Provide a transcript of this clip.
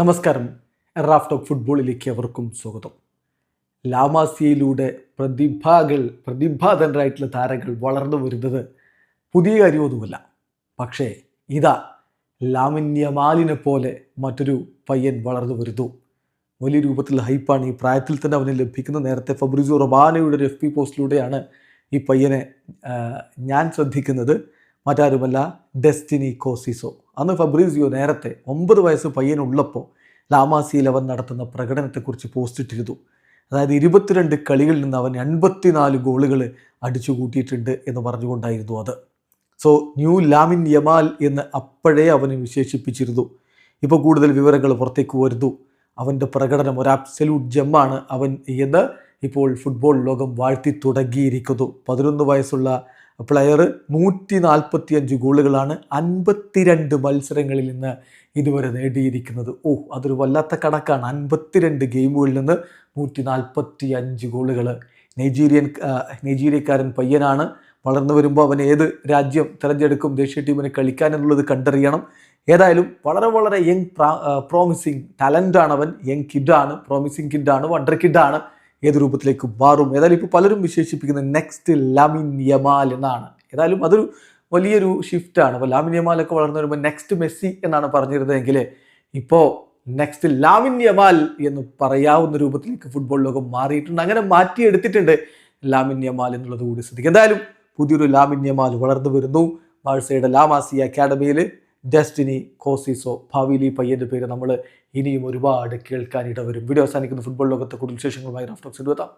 നമസ്കാരം. Raf talk ഫുട്ബോളിലേക്ക് അവർക്കും സ്വാഗതം. ലാമാസിയയിലൂടെ പ്രതിഭകൾ പ്രതിഭാധനരായിട്ടുള്ള താരങ്ങൾ വളർന്നു വരുന്നത് പുതിയ കാര്യമൊന്നുമല്ല. പക്ഷേ ഇതാ ലാമിന്യമാലിനെ പോലെ മറ്റൊരു പയ്യൻ വളർന്നു വരുന്നു. വലിയ രൂപത്തിൽ ഹൈപ്പാണ്. ഈ പ്രായത്തിൽ തന്നെ അവന് ലഭിക്കുന്ന നേരത്തെ ഫബ്രിസോ റൊബാനയുടെ ഒരു എഫ് പി പോസ്റ്റിലൂടെയാണ് ഈ പയ്യനെ ഞാൻ ശ്രദ്ധിക്കുന്നത്. മറ്റാരുമല്ല ഡെസ്റ്റിനി കോസിസോ. അന്ന് ഫബ്രീസിയോ നേരത്തെ ഒമ്പത് വയസ്സ് പയ്യനുള്ളപ്പോൾ ലാമാസിയിൽ അവൻ നടത്തുന്ന പ്രകടനത്തെക്കുറിച്ച് പോസ്റ്റ് ഇട്ടിരുന്നു. അതായത് ഇരുപത്തിരണ്ട് കളികളിൽ നിന്ന് അവൻ എൺപത്തിനാല് ഗോളുകൾ അടിച്ചു കൂട്ടിയിട്ടുണ്ട് എന്ന് പറഞ്ഞുകൊണ്ടായിരുന്നു അത്. സോ ന്യൂ ലാമിൻ യമാൽ എന്ന് അപ്പോഴേ അവനെ വിശേഷിപ്പിച്ചിരുന്നു. ഇപ്പോൾ കൂടുതൽ വിവരങ്ങൾ പുറത്തേക്ക് വരുന്നു. അവന്റെ പ്രകടനം ഒരു അബ്സല്യൂട്ട് ജമ്മാണ് അവൻ എന്ന് ഇപ്പോൾ ഫുട്ബോൾ ലോകം വാഴ്ത്തി തുടങ്ങിയിരിക്കുന്നു. പതിനൊന്ന് വയസ്സുള്ള പ്ലെയർ നൂറ്റി നാൽപ്പത്തി അഞ്ച് ഗോളുകളാണ് അൻപത്തിരണ്ട് മത്സരങ്ങളിൽ നിന്ന് ഇതുവരെ നേടിയിരിക്കുന്നത്. ഓ അതൊരു വല്ലാത്ത കണക്കാണ്. അൻപത്തിരണ്ട് ഗെയിമുകളിൽ നിന്ന് നൂറ്റി നാൽപ്പത്തി അഞ്ച് ഗോളുകൾ. നൈജീരിയൻ നൈജീരിയക്കാരൻ പയ്യനാണ്. വളർന്നു വരുമ്പോൾ അവൻ ഏത് രാജ്യം തിരഞ്ഞെടുക്കും ദേശീയ ടീമിന് കളിക്കാൻ എന്നുള്ളത് കണ്ടറിയണം. ഏതായാലും വളരെ വളരെ യങ് പ്രോമിസിങ് ടാലന്റാണ് അവൻ. യങ് കിഡാണ് പ്രോമിസിങ് കിഡാണ് വണ്ടർ കിഡാണ് ഏത് രൂപത്തിലേക്ക് മാറും? ഏതായാലും ഇപ്പോൾ പലരും വിശേഷിപ്പിക്കുന്നത് നെക്സ്റ്റ് ലാമിൻ യമാൽ എന്നാണ്. ഏതായാലും അതൊരു വലിയൊരു ഷിഫ്റ്റാണ് അപ്പോൾ ലാമിൻ യമാലൊക്കെ വളർന്നു വരുമ്പോൾ നെക്സ്റ്റ് മെസ്സി എന്നാണ് പറഞ്ഞിരുന്നതെങ്കിൽ ഇപ്പോൾ നെക്സ്റ്റ് ലാമിൻ യമാൽ എന്ന് പറയാവുന്ന രൂപത്തിലേക്ക് ഫുട്ബോൾ ലോകം മാറിയിട്ടുണ്ട്. അങ്ങനെ മാറ്റിയെടുത്തിട്ടുണ്ട് ലാമിൻ യമാൽ എന്നുള്ളത് കൂടി ശ്രദ്ധിക്കുക. എന്തായാലും പുതിയൊരു ലാമിൻ യമാൽ വളർന്നു വരുന്നു. ബാഴ്സയുടെ ലാമാസി അക്കാഡമിയിൽ ഡെസ്റ്റിനി കോസിസോ ഭാവിയിൽ ഈ പയ്യന്റെ പേര് നമ്മൾ ഇനിയും ഒരുപാട് കേൾക്കാനിട വരും വീഡിയോ അവസാനിക്കുന്ന. ഫുട്ബോൾ ലോകത്തെ കൂടുതൽ വിശേഷങ്ങളുമായി റഫ്റ്റോക്സ് എത്താം